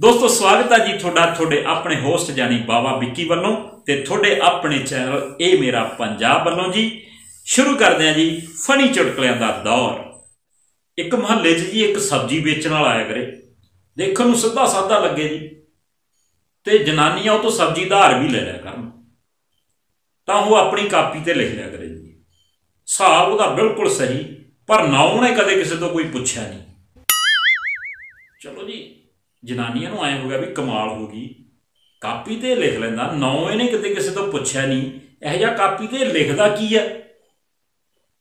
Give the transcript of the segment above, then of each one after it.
ਦੋਸਤੋ, ਸਵਾਗਤ ਹੈ ਜੀ ਤੁਹਾਡਾ, ਤੁਹਾਡੇ ਆਪਣੇ ਹੋਸਟ ਜਾਨੀ ਬਾਬਾ ਵਿੱਕੀ ਵੱਲੋਂ ਤੇ ਤੁਹਾਡੇ ਆਪਣੇ ਚੈਨਲ ਇਹ ਮੇਰਾ ਪੰਜਾਬ ਵੱਲੋਂ ਜੀ। ਸ਼ੁਰੂ ਕਰਦੇ ਹਾਂ ਜੀ ਫਨੀ ਚੁਟਕਲਿਆਂ ਦਾ ਦੌਰ। ਇੱਕ ਮਹੱਲੇ 'ਚ ਜੀ ਇੱਕ ਸਬਜ਼ੀ ਵੇਚਣ ਵਾਲਾ ਆਇਆ ਕਰੇ ਦੇਖਣ ਨੂੰ ਸਿੱਧਾ ਸਾਦਾ ਲੱਗੇ ਜੀ। ਤੇ ਜਨਾਨੀਆਂ ਉਹ ਤੋਂ ਸਬਜ਼ੀ ਦਾ ਹਾਰ ਵੀ ਲੈ ਲਿਆ ਕਰਨ। ਤਾਂ ਉਹ ਆਪਣੀ ਕਾਪੀ ਤੇ ਲਿਖ ਲਿਆ ਕਰੇ ਜੀ। ਹਿਸਾਬ ਉਹਦਾ ਬਿਲਕੁਲ ਸਹੀ, ਪਰ ਨਾ ਉਹਨੇ ਕਦੇ ਕਿਸੇ ਤੋਂ ਕੋਈ ਪੁੱਛਿਆ ਨਹੀਂ। ਚਲੋ ਜੀ ਜਨਾਨੀਆਂ ਨੂੰ ਐ ਹੋ ਗਿਆ ਵੀ ਕਮਾਲ ਹੋ ਗਈ। ਕਾਪੀ ਤੇ ਲਿਖ ਲੈਂਦਾ, ਨੌ ਇਹਨੇ ਕਿਤੇ ਕਿਸੇ ਤੋਂ ਪੁੱਛਿਆ ਨਹੀਂ। ਇਹ ਜਿਹਾ ਕਾਪੀ ਤੇ ਲਿਖਦਾ ਕੀ ਹੈ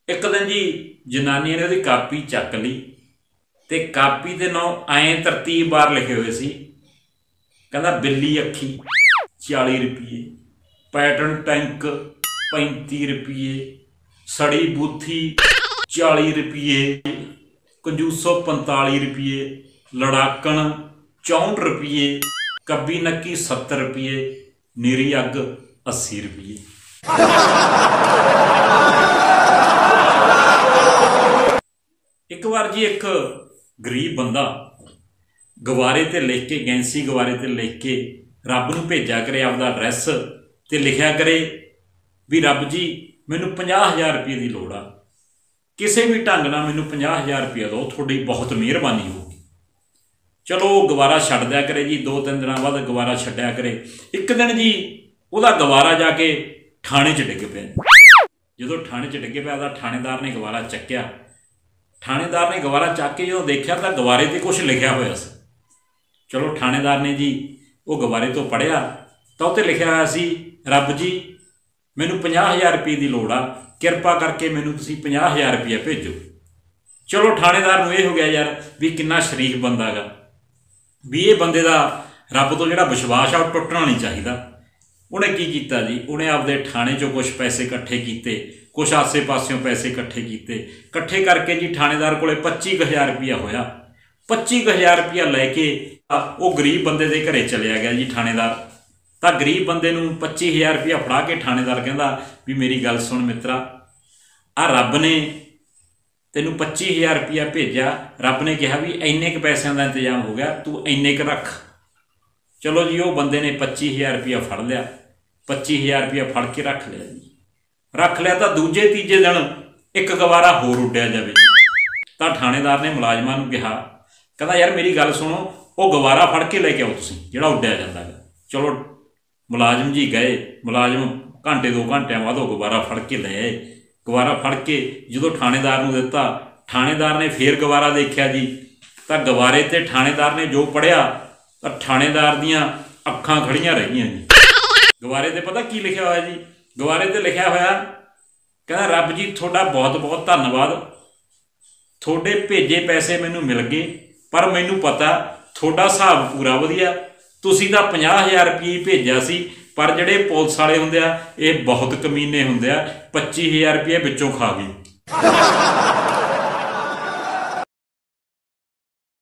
ਇੱਕ ਦਿਨ ਜੀ ਜਨਾਨੀ ਨੇ ਉਹਦੀ ਕਾਪੀ ਚੱਕ ਲਈ ਤੇ ਕਾਪੀ ਦੇ ਨਾਂ ਐਂ ਤਰਤੀਬ ਬਾਰ ਲਿਖੇ ਹੋਏ ਸੀ। ਕਹਿੰਦਾ, ਬਿੱਲੀ ਅੱਖੀ 40 ਰੁਪਏ ਪੈਟਰਨ ਟੈਂਕ 35 ਰੁਪਏ ਸੜੀ ਬੂਥੀ 40 ਰੁਪਏ ਕੰਜੂਸੋ 45 ਰੁਪਏ ਲੜਾਕਣ 64 ਰੁਪਏ ਕੱਬੀ ਨੱਕੀ 70 ਰੁਪਏ ਨੀਰੀ ਅੱਗ 80 ਰੁਪਏ ਇੱਕ ਵਾਰ ਜੀ ਇੱਕ ਗਰੀਬ ਬੰਦਾ ਗਵਾਰੇ ਤੇ ਲਿਖ ਕੇ, ਗੈਂਸੀ ਗਵਾਰੇ ਤੇ ਲਿਖ ਕੇ ਰੱਬ ਨੂੰ ਭੇਜਿਆ ਕਰੇ ਆਪਦਾ ਐਡਰੈਸ ਤੇ ਲਿਖਿਆ ਕਰੇ ਵੀ ਰੱਬ ਜੀ, ਮੈਨੂੰ 50000 ਰੁਪਏ ਦੀ ਲੋੜ ਆ। ਕਿਸੇ ਵੀ ਢੰਗ ਨਾਲ ਮੈਨੂੰ 50000 ਰੁਪਏ ਦਿਓ, ਤੁਹਾਡੀ ਬਹੁਤ ਮਿਹਰਬਾਨੀ ਹੋ ਚਲੋ ਉਹ ਗਵਾਰਾ ਛੱਡ ਦਿਆ ਕਰੇ ਜੀ, ਦੋ ਤਿੰਨ ਦਿਨਾਂ ਬਾਅਦ ਗਵਾਰਾ ਛੱਡਿਆ ਕਰੇ। ਇੱਕ ਦਿਨ ਜੀ ਉਹਦਾ ਗਵਾਰਾ ਜਾ ਕੇ ਥਾਣੇ 'ਚ ਡਿੱਗ ਪਿਆ। ਜਦੋਂ ਥਾਣੇ 'ਚ ਡਿੱਗ ਪਿਆ ਤਾਂ ਥਾਣੇਦਾਰ ਨੇ ਗਵਾਰਾ ਚੱਕਿਆ। ਥਾਣੇਦਾਰ ਨੇ ਗਵਾਰਾ ਚੱਕ ਕੇ ਜਦੋਂ ਦੇਖਿਆ ਤਾਂ ਗਵਾਰੇ ਤੇ ਕੁਝ ਲਿਖਿਆ ਹੋਇਆ ਸੀ। ਚਲੋ ਥਾਣੇਦਾਰ ਨੇ ਜੀ ਉਹ ਗਵਾਰੇ ਤੋਂ ਪੜਿਆ ਤਾਂ ਉੱਤੇ ਲਿਖਿਆ ਹੋਇਆ ਸੀ, ਰੱਬ ਜੀ, ਮੈਨੂੰ 50000 ਰੁਪਏ ਦੀ ਲੋੜ ਆ। ਕਿਰਪਾ ਕਰਕੇ ਮੈਨੂੰ ਤੁਸੀਂ 50000 ਰੁਪਏ ਭੇਜੋ। ਚਲੋ ਥਾਣੇਦਾਰ ਨੂੰ ਇਹ ਹੋ ਗਿਆ ਯਾਰ ਵੀ ਕਿੰਨਾ ਸ਼ਰੀਫ ਬੰਦਾ ਹੈਗਾ। ਵੀ ਇਹ ਬੰਦੇ ਦਾ ਰੱਬ ਤੋਂ ਜਿਹੜਾ ਵਿਸ਼ਵਾਸ ਆ ਉਹ ਟੁੱਟਣਾ ਨਹੀਂ ਚਾਹੀਦਾ। ਉਹਨੇ ਕੀ ਕੀਤਾ ਜੀ? ਉਹਨੇ ਆਪਦੇ ਥਾਣੇ 'ਚੋਂ ਕੁਝ ਪੈਸੇ ਇਕੱਠੇ ਕੀਤੇ ਕੁਝ ਆਸੇ-ਪਾਸਿਓਂ ਪੈਸੇ ਇਕੱਠੇ ਕੀਤੇ। ਇਕੱਠੇ ਕਰਕੇ ਜੀ ਥਾਣੇਦਾਰ ਕੋਲੇ 25000 ਰੁਪਇਆ ਹੋਇਆ। 25000 ਰੁਪਇਆ ਲੈ ਕੇ ਉਹ ਗਰੀਬ ਬੰਦੇ ਦੇ ਘਰੇ ਚਲਿਆ ਗਿਆ ਜੀ ਥਾਣੇਦਾਰ। ਤਾਂ ਗਰੀਬ ਬੰਦੇ ਨੂੰ 25000 ਰੁਪਇਆ ਫੜਾ ਕੇ ਥਾਣੇਦਾਰ ਕਹਿੰਦਾ, ਵੀ ਮੇਰੀ ਗੱਲ ਸੁਣ ਮਿੱਤਰਾ ਆ ਰੱਬ ਨੇ ਤੈਨੂੰ 25000 ਰੁਪਇਆ ਭੇਜਿਆ, ਰੱਬ ਨੇ ਕਿਹਾ ਵੀ ਇੰਨੇ ਕ ਪੈਸਿਆਂ ਦਾ ਇੰਤਜ਼ਾਮ ਹੋ ਗਿਆ, ਤੂੰ ਇੰਨੇ ਕ ਰੱਖ। ਚਲੋ ਜੀ, ਉਹ ਬੰਦੇ ਨੇ 25000 ਰੁਪਇਆ ਫੜ ਲਿਆ। 25000 ਰੁਪਇਆ ਫੜ ਕੇ ਰੱਖ ਲਿਆ ਜੀ। ਰੱਖ ਲਿਆ ਤਾਂ ਦੂਜੇ, ਤੀਜੇ ਦਿਨ ਇੱਕ ਗਵਾਰਾ ਹੋਰ ਉੱਡਿਆ ਜਾਵੇ ਤਾਂ ਥਾਣੇਦਾਰ ਨੇ ਮੁਲਾਜ਼ਮਾਂ ਨੂੰ ਕਿਹਾ, ਕਹਿੰਦਾ, ਯਾਰ, ਮੇਰੀ ਗੱਲ ਸੁਣੋ, ਉਹ ਗਵਾਰਾ ਫੜ ਕੇ ਲੈ ਕੇ ਆਓ ਤੁਸੀਂ, ਜਿਹੜਾ ਉੱਡਿਆ ਜਾਂਦਾ ਹੈ ਚਲੋ, ਮੁਲਾਜ਼ਮ ਜੀ ਗਏ, ਮੁਲਾਜ਼ਮ ਘੰਟੇ, ਦੋ ਘੰਟਿਆਂ ਬਾਅਦ ਉਹ ਗਵਾਰਾ ਫੜ ਕੇ ਲੈ ਆਏ। ਗਵਾਰਾ ਫੜ ਕੇ ਜਦੋਂ ਥਾਣੇਦਾਰ ਨੂੰ ਦਿੱਤਾ, ਥਾਣੇਦਾਰ ਨੇ ਫੇਰ ਗਵਾਰਾ ਦੇਖਿਆ ਜੀ। ਤਾਂ ਗਵਾਰੇ ਤੇ ਥਾਣੇਦਾਰ ਨੇ ਜੋ ਪੜਿਆ ਤਾਂ ਥਾਣੇਦਾਰ ਦੀਆਂ ਅੱਖਾਂ ਖੜੀਆਂ ਰਹੀਆਂ ਜੀ। ਗਵਾਰੇ ਤੇ ਪਤਾ ਕੀ ਲਿਖਿਆ ਹੋਇਆ ਜੀ? ਗਵਾਰੇ ਤੇ ਲਿਖਿਆ ਹੋਇਆ, ਕਹਿੰਦਾ, ਰੱਬ ਜੀ, ਤੁਹਾਡਾ ਬਹੁਤ ਬਹੁਤ ਧੰਨਵਾਦ। ਤੁਹਾਡੇ ਭੇਜੇ ਪੈਸੇ ਮੈਨੂੰ ਮਿਲ ਗਏ, ਪਰ ਮੈਨੂੰ ਪਤਾ, ਤੁਹਾਡਾ ਹਿਸਾਬ ਪੂਰਾ ਵਧੀਆ। ਤੁਸੀਂ ਤਾਂ 50000 ਰੁਪਏ ਭੇਜਿਆ ਸੀ ਪਰ ਜਿਹੜੇ ਪੁਲਿਸ ਵਾਲੇ ਹੁੰਦੇ ਆ, ਇਹ ਬਹੁਤ ਕਮੀਨੇ ਹੁੰਦੇ ਆ 25000 ਰੁਪਏ ਵਿੱਚੋਂ ਖਾ ਗਏ।